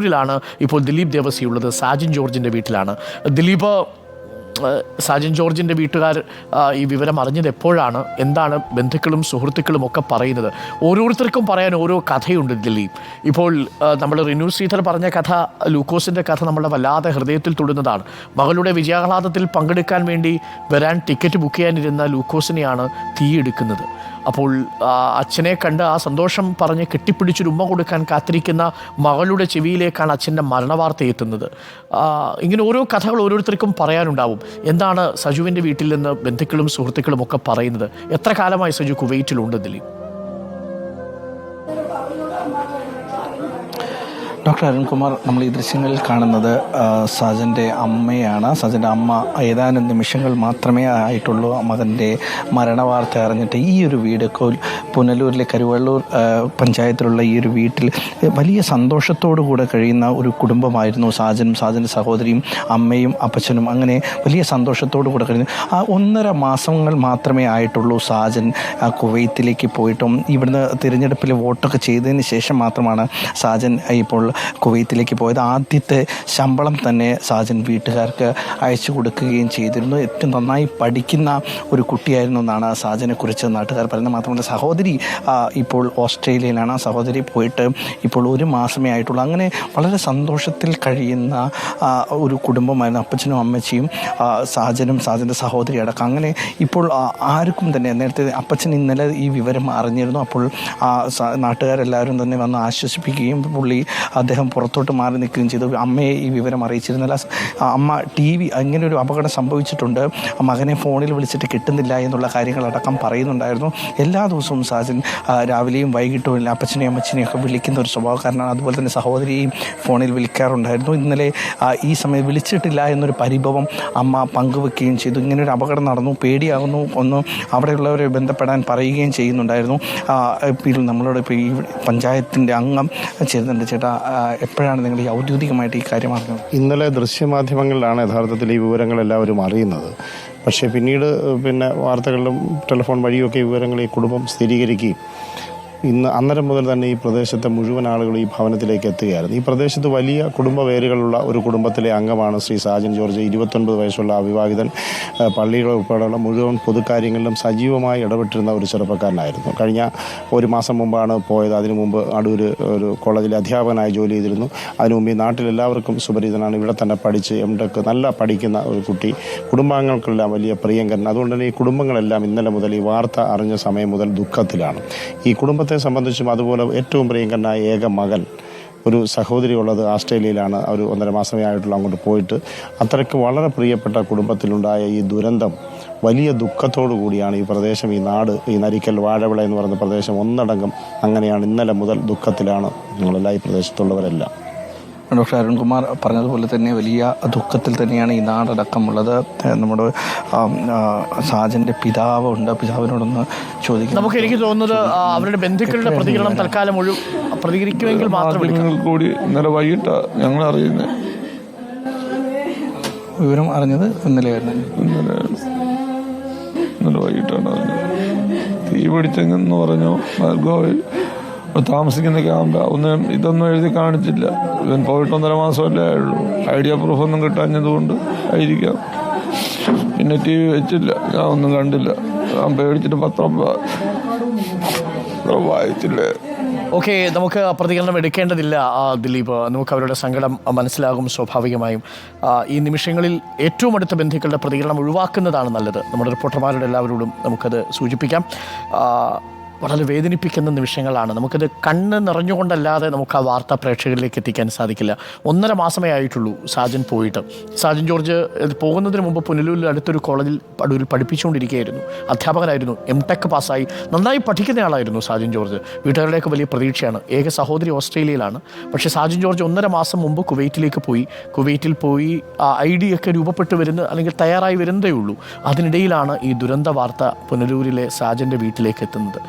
പുനലൂരിലാണ് ഇപ്പോൾ ദിലീപ് ദേവസി ഉള്ളത് സാജിൻ ജോർജിന്റെ വീട്ടിലാണ്. ദിലീപ് സാജിൻ ജോർജിന്റെ വീട്ടുകാർ ഈ വിവരം അറിഞ്ഞത് എപ്പോഴാണ്? എന്താണ് ബന്ധുക്കളും സുഹൃത്തുക്കളും ഒക്കെ പറയുന്നത്? ഓരോരുത്തർക്കും പറയാൻ ഓരോ കഥയുണ്ട് ദിലീപ്. ഇപ്പോൾ നമ്മൾ റിനു ശ്രീധർ പറഞ്ഞ കഥ ലൂക്കോസിന്റെ കഥ നമ്മളെ വല്ലാതെ ഹൃദയത്തിൽ തൊടുന്നതാണ്. മകളുടെ വിജയാഹ്ലാദത്തിൽ പങ്കെടുക്കാൻ വേണ്ടി വരാൻ ടിക്കറ്റ് ബുക്ക് ചെയ്യാനിരുന്ന ലൂക്കോസിനെയാണ് തീയെടുക്കുന്നത്. അപ്പോൾ അച്ഛനെ കണ്ട് ആ സന്തോഷം പറഞ്ഞ് കെട്ടിപ്പിടിച്ചൊരു ഉമ്മ കൊടുക്കാൻ കാത്തിരിക്കുന്ന മകളുടെ ചെവിയിലേക്കാണ് അച്ഛന്റെ മരണവാർത്ത എത്തുന്നത്. ഇങ്ങനെ ഓരോ കഥകൾ ഓരോരുത്തർക്കും പറയാനുണ്ടാവും. എന്താണ് സജുവിന്റെ വീട്ടിൽ നിന്ന് ബന്ധുക്കളും സുഹൃത്തുക്കളും ഒക്കെ പറയുന്നത്? എത്ര കാലമായി സജു കുവൈറ്റിലുണ്ട് ദിലീപ്? ഡോക്ടർ അരുൺകുമാർ നമ്മൾ ഈ ദൃശ്യങ്ങളിൽ കാണുന്നത് സജന്റെ അമ്മയാണ്. സജന്റെ അമ്മ ഏതാനും നിമിഷങ്ങൾ മാത്രമേ ആയിട്ടുള്ളൂ മകന്റെ മരണവാർത്ത അറിഞ്ഞിട്ട് ഈ ഒരു വീട് കോൽ പുനലൂരിലെ കരുവള്ളൂർ പഞ്ചായത്തിലുള്ള ഈ ഒരു വീട്ടിൽ വലിയ സന്തോഷത്തോടു കൂടെ കഴിയുന്ന ഒരു കുടുംബമായിരുന്നു സാജനും സാജന്റെ സഹോദരിയും അമ്മയും അപ്പച്ചനും അങ്ങനെ വലിയ സന്തോഷത്തോടു കൂടെ കഴിയുന്നു ആ ഒന്നര മാസങ്ങൾ മാത്രമേ ആയിട്ടുള്ളൂ സാജൻ കുവൈത്തിലേക്ക് പോയിട്ടും ഇവിടുന്ന് തിരഞ്ഞെടുപ്പിൽ വോട്ടൊക്കെ ചെയ്തതിന് ശേഷം മാത്രമാണ് സാജൻ ഇപ്പോൾ കുവൈത്തിലേക്ക് പോയത്. ആദ്യത്തെ ശമ്പളം തന്നെ സാജൻ വീട്ടുകാർക്ക് അയച്ചു കൊടുക്കുകയും ചെയ്തിരുന്നു. ഏറ്റവും നന്നായി പഠിക്കുന്ന ഒരു കുട്ടിയായിരുന്നു എന്നാണ് സാജനെ കുറിച്ച് നാട്ടുകാർ പറയുന്നത്. മാത്രമല്ല സഹോദരി ആ, ഇപ്പോൾ ഓസ്ട്രേലിയയിലാണ്. ആ സഹോദരി പോയിട്ട് ഇപ്പോൾ ഒരു മാസമേ ആയിട്ടുള്ളൂ. അങ്ങനെ വളരെ സന്തോഷത്തിൽ കഴിയുന്ന ഒരു കുടുംബമായിരുന്നു അപ്പച്ചനും അമ്മച്ചിയും സാജനും സാജന്റെ സഹോദരി അടക്കം. അങ്ങനെ ഇപ്പോൾ ആർക്കും തന്നെ നേരത്തെ അപ്പച്ചൻ ഇന്നലെ ഈ വിവരം അറിഞ്ഞിരുന്നു. അപ്പോൾ നാട്ടുകാരെല്ലാവരും തന്നെ വന്ന് ആശ്വസിപ്പിക്കുകയും പുള്ളി അദ്ദേഹം പുറത്തോട്ട് മാറി നിൽക്കുകയും ചെയ്തു. അമ്മയെ ഈ വിവരം അറിയിച്ചിരുന്നില്ല. അമ്മ ടി വി അങ്ങനെ ഒരു അപകടം സംഭവിച്ചിട്ടുണ്ട്. മകനെ ഫോണിൽ വിളിച്ചിട്ട് കിട്ടുന്നില്ല എന്നുള്ള കാര്യങ്ങളടക്കം പറയുന്നുണ്ടായിരുന്നു. എല്ലാ ദിവസവും സാജൻ രാവിലെയും വൈകിട്ടും അപ്പച്ചനെയും അമ്മച്ചനെയും ഒക്കെ വിളിക്കുന്ന ഒരു സ്വഭാവക്കാരനാണ്. അതുപോലെ തന്നെ സഹോദരിയെയും ഫോണിൽ വിളിക്കാറുണ്ടായിരുന്നു. ഇന്നലെ ഈ സമയം വിളിച്ചിട്ടില്ല എന്നൊരു പരിഭവം അമ്മ പങ്കുവെക്കുകയും ചെയ്തു. ഇങ്ങനെ ഒരു അപകടം നടന്നു. പേടിയാകുന്നു. ഒന്ന് അവിടെയുള്ളവരെ ബന്ധപ്പെടാൻ പറയുകയും ചെയ്യുന്നുണ്ടായിരുന്നു. ഇപ്പോൾ നമ്മളോട് ഇപ്പോൾ ഈ പഞ്ചായത്തിന്റെ അംഗം ചേരുന്നുണ്ട്. ചേട്ടാ എപ്പോഴാണ് നിങ്ങൾ ഈ ഔദ്യോഗികമായിട്ട് ഈ കാര്യം അറിഞ്ഞത്? ഇന്നലെ ദൃശ്യമാധ്യമങ്ങളിലാണ് യഥാർത്ഥത്തിൽ ഈ വിവരങ്ങളെല്ലാവരും അറിയുന്നത്. പക്ഷേ പിന്നീട് പിന്നെ വാർത്തകളിലും ടെലിഫോൺ വഴിയൊക്കെ വിവരങ്ങൾ ഈ കുടുംബം സ്ഥിരീകരിക്കുകയും ഇന്ന് അന്നരം മുതൽ തന്നെ ഈ പ്രദേശത്തെ മുഴുവൻ ആളുകൾ ഈ ഭവനത്തിലേക്ക് എത്തുകയായിരുന്നു. ഈ പ്രദേശത്ത് വലിയ കുടുംബ വേരുകളുള്ള ഒരു കുടുംബത്തിലെ അംഗമാണ് ശ്രീ സാജൻ ജോർജ്. ഇരുപത്തൊൻപത് വയസ്സുള്ള അവിവാഹിതൻ പള്ളിയുടെ ഉൾപ്പെടെയുള്ള മുഴുവൻ പൊതുക്കാര്യങ്ങളിലും സജീവമായി ഇടപെട്ടിരുന്ന ഒരു ചെറുപ്പക്കാരനായിരുന്നു. കഴിഞ്ഞ ഒരു മാസം മുമ്പാണ് പോയത്. അതിനു മുമ്പ് അടൂർ ഒരു കോളേജിലെ അധ്യാപകനായി ജോലി ചെയ്തിരുന്നു. അതിനു മുമ്പ് ഈ നാട്ടിലെല്ലാവർക്കും സുപരിചിതനാണ്. ഇവിടെ തന്നെ പഠിച്ച് എം ടെക് നല്ല പഠിക്കുന്ന ഒരു കുട്ടി. കുടുംബാംഗങ്ങൾക്കെല്ലാം വലിയ പ്രിയങ്കരൻ. അതുകൊണ്ട് തന്നെ ഈ കുടുംബങ്ങളെല്ലാം ഇന്നലെ മുതൽ ഈ വാർത്ത അറിഞ്ഞ സമയം മുതൽ ദുഃഖത്തിലാണ്. ഈ കുടുംബത്തെ സംബന്ധിച്ചും അതുപോലെ ഏറ്റവും പ്രിയങ്കരനായ ഏക മകൻ ഒരു സഹോദരി ഉള്ളത് ആസ്ട്രേലിയയിലാണ്. അവർ ഒന്നര മാസമേ ആയിട്ടുള്ള അങ്ങോട്ട് പോയിട്ട്. അത്രയ്ക്ക് വളരെ പ്രിയപ്പെട്ട കുടുംബത്തിലുണ്ടായ ഈ ദുരന്തം വലിയ ദുഃഖത്തോടു കൂടിയാണ് ഈ പ്രദേശം ഈ നാട് ഈ നരിക്കൽ വാഴവിള എന്ന് പറയുന്ന പ്രദേശം ഒന്നടങ്കം അങ്ങനെയാണ് ഇന്നലെ മുതൽ ദുഃഖത്തിലാണ് നിങ്ങളെല്ലാം ഈ പ്രദേശത്തുള്ളവരെല്ലാം. ഡോക്ടർ അരുൺകുമാർ പറഞ്ഞതുപോലെ തന്നെ വലിയ ദുഃഖത്തിൽ തന്നെയാണ് ഈ നാടടക്കമുള്ളത്. നമ്മുടെ സാജന്റെ സാജന്റെ പിതാവ് ഉണ്ട് പിതാവിനോടൊന്ന് ചോദിക്കാം. നമുക്ക് എനിക്ക് തോന്നുന്നത് അവരുടെ ബന്ധുക്കളുടെ പ്രതികരണം തൽക്കാലം ഒഴു പ്രതികരിക്കുമെങ്കിൽ മാത്രം കൂടി ഇന്നലെ വൈകിട്ട് ഞങ്ങൾ അറിയുന്നത് വിവരം അറിഞ്ഞത് ഇന്നലെയായിരുന്നു ഇന്നലെ ഇന്നലെ വൈകിട്ടാണ് അറിഞ്ഞത്. തീ പിടിച്ചെന്ന് പറഞ്ഞു ഭാർഗവയിൽ താമസിക്കുന്ന ക്യാമ്പ് ഒന്നും ഇതൊന്നും എഴുതി കാണിച്ചില്ല. ഇവൻ പോയിട്ട് ഒന്നര മാസമല്ലേ ആയുള്ളൂ. ഐഡിയ പ്രൂഫ് ഒന്നും കിട്ടാഞ്ഞതുകൊണ്ട് ആയിരിക്കാം. പിന്നെ ടി വി വെച്ചില്ല. ഞാൻ ഒന്നും കണ്ടില്ല. ഞാൻ പേടിച്ചിട്ട് പത്രം വായിച്ചില്ലേ? ഓക്കെ നമുക്ക് പ്രതികരണം എടുക്കേണ്ടതില്ല. ദിലീപ് നമുക്ക് അവരുടെ സങ്കടം മനസ്സിലാകും സ്വാഭാവികമായും. ഈ നിമിഷങ്ങളിൽ ഏറ്റവും അടുത്ത ബന്ധുക്കളുടെ പ്രതികരണം ഒഴിവാക്കുന്നതാണ് നല്ലത്. നമ്മുടെ റിപ്പോർട്ടർമാരുടെ എല്ലാവരോടും നമുക്കത് സൂചിപ്പിക്കാം. വളരെ വേദനിപ്പിക്കുന്ന നിമിഷങ്ങളാണ്. നമുക്കിത് കണ്ണ് നിറഞ്ഞുകൊണ്ടല്ലാതെ നമുക്ക് ആ വാർത്ത പ്രേക്ഷകരിലേക്ക് എത്തിക്കാൻ സാധിക്കില്ല. ഒന്നര മാസമേ ആയിട്ടുള്ളൂ സാജൻ പോയിട്ട്. സാജൻ ജോർജ് പോകുന്നതിന് മുമ്പ് പുനലൂരിൽ അടുത്തൊരു കോളേജിൽ അടൂരിൽ പഠിപ്പിച്ചുകൊണ്ടിരിക്കുകയായിരുന്നു. അധ്യാപകനായിരുന്നു. എം ടെക് പാസ്സായി. നന്നായി പഠിക്കുന്ന ആളായിരുന്നു സാജൻ ജോർജ്. വീട്ടുകാരുടെയൊക്കെ വലിയ പ്രതീക്ഷയാണ്. ഏക സഹോദരി ഓസ്ട്രേലിയയിലാണ്. പക്ഷേ സാജൻ ജോർജ് ഒന്നര മാസം മുമ്പ് കുവൈറ്റിലേക്ക് പോയി. കുവൈറ്റിൽ പോയി ആ ഐ ഡി ഒക്കെ രൂപപ്പെട്ട് വരുന്ന അല്ലെങ്കിൽ തയ്യാറായി വരുന്നതേ ഉള്ളൂ അതിനിടയിലാണ് ഈ ദുരന്ത വാർത്ത പുനലൂരിലെ സാജന്റെ വീട്ടിലേക്ക് എത്തുന്നത്.